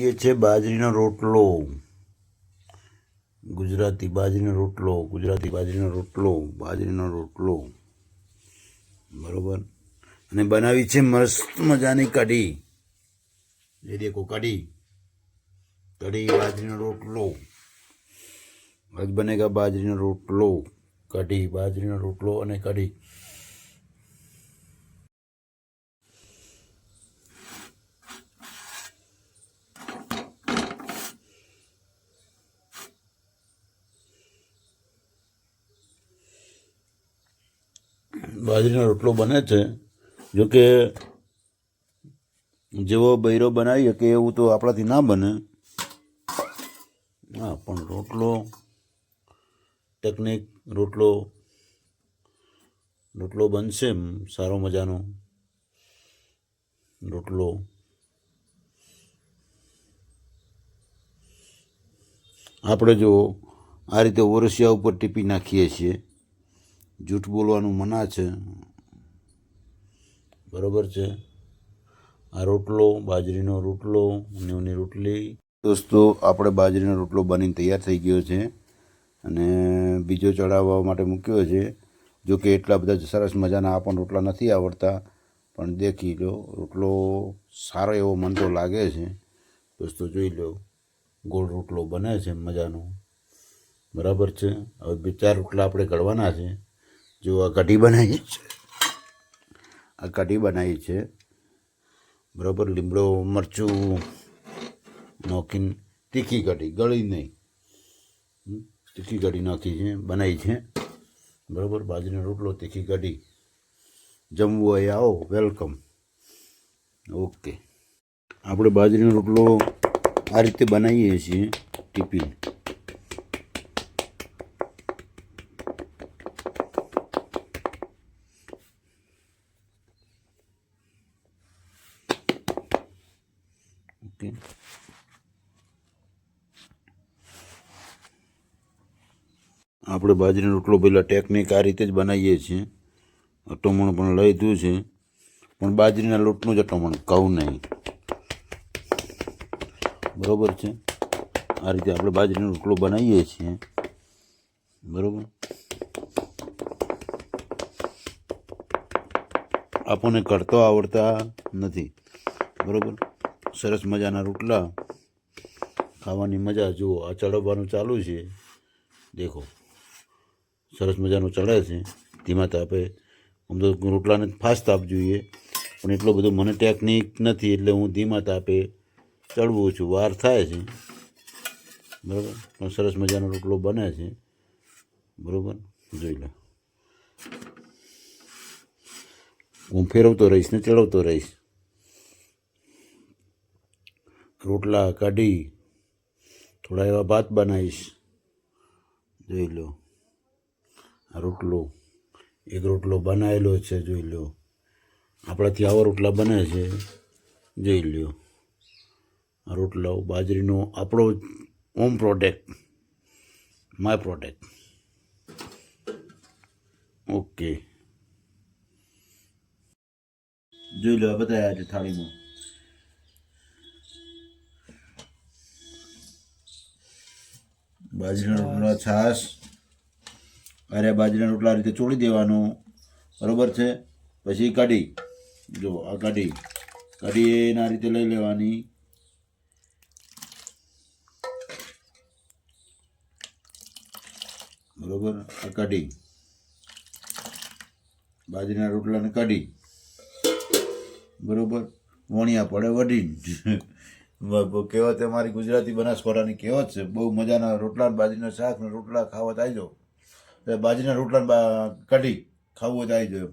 એ છે બાજરીનો રોટલો? ગુજરાતી બાજરીનો રોટલો, ગુજરાતી બાજરીનો રોટલો બાજરીનો રોટલો. બરોબર? અને બનાવી છે મસ્ત મજાની કઢી. જે દેખો કઢી. કઢી, બાજરીનો રોટલો. આજ બનેગા બાજરીનો રોટલો. કઢી, બાજરીનો રોટલો અને કઢી. બાજરીનો રોટલો બને છે. જો કે જેવો બૈરો બનાવી શકે એવું તો આપણાથી ના બને. હા, પણ રોટલો ટેકનિક રોટલો રોટલો બનશે એમ, સારો મજાનો રોટલો. આપણે જો આ રીતે ઓરસિયા ઉપર ટીપી નાખીએ છીએ. જૂઠ બોલવાનું મના છે. બરોબર છે? આ રોટલો, બાજરીનો રોટલો ઊની રોટલી. દોસ્તો, આપણે બાજરીનો રોટલો બનીને તૈયાર થઈ ગયો છે અને બીજો ચડાવવા માટે મૂક્યો છે. જો કે એટલા બધા સરસ મજાના આપણને રોટલા નથી આવડતા, પણ દેખી લો, રોટલો સારો એવો મન તો લાગે છે. દોસ્તો, જોઈ લો, ગોળ રોટલો બને છે મજાનો. બરાબર છે? હવે બે ચાર રોટલા આપણે ઘડવાના છે. જો આ કઢી બનાવી આ કઢી બનાવી છે. બરાબર, લીમડો, મરચું, નોખીને, તીખી કઢી, ગળી નહીં. તીખી કઢી નાખી છે બનાવી છે. બરાબર, બાજરીનો રોટલો, તીખી કઢી. જમવું હોય, આવો, વેલકમ. ઓકે. આપણે બાજરીનો રોટલો આ રીતે બનાવીએ છીએ ટિફિન. ઓકે. આપણે બાજરીનો રોટલો પહેલાં ટેકનિક આ રીતે જ બનાવીએ છીએ. અટમણ પણ લઈ લીધું છે. પણ બાજરીના લોટનું જ અટમણ કહું નહીં. બરોબર છે? આ રીતે આપણે બાજરીનો રોટલો બનાવીએ છીએ. બરોબર? આપણને કરતો આવડતા નથી. બરોબર? સરસ મજાના રોટલા. ખાવાની મજા જુઓ. આ ચડવવાનું ચાલુ છે. દેખો. સરસ મજાનું ચડે છે. ધીમા તાપે આમ તો રોટલાને ફાસ્ટ તાપ જોઈએ. પણ એટલો બધો મને ટેકનિક નથી એટલે હું ધીમા તાપે ચડવું છું. વાર થાય છે. બરાબર? પણ સરસ મજાનો રોટલો બને છે. બરાબર? જોઈ લો. હું ફેરવતો રહીશ ને ચડવતો રહીશ. રોટલા કાઢી, થોડા એવા ભાત બનાવીશ. જોઈ લો. આ રોટલો, એક રોટલો બનાવેલો છે, જોઈ લો. આપણાથી આવા રોટલા બને છે. જોઈ લ્યો આ રોટલાઓ બાજરીનો આપણો home product my product okay જોઈ લો આ બતાવ્યા છે થાળીમાં. બાજરીના રોટલા છાશ. અરે બાજરીના રોટલા રીતે ચોળી દેવાનું. બરોબર છે? પછી કઢી. જો આ કઢી. કઢી એના રીતે લઈ લેવાની. બરોબર? આ કઢી. બાજરીના રોટલાને કઢી. બરોબર? વણિયા પડે વઢીને કહેવત અમારી ગુજરાતી બનાસકાંઠાની કહેવત છે, બહુ મજાના રોટલા બાજરીના શાક ને રોટલા ખાવા થાય જો બાજરીના રોટલા કઢી ખાવું હોય તો આવી જાઓ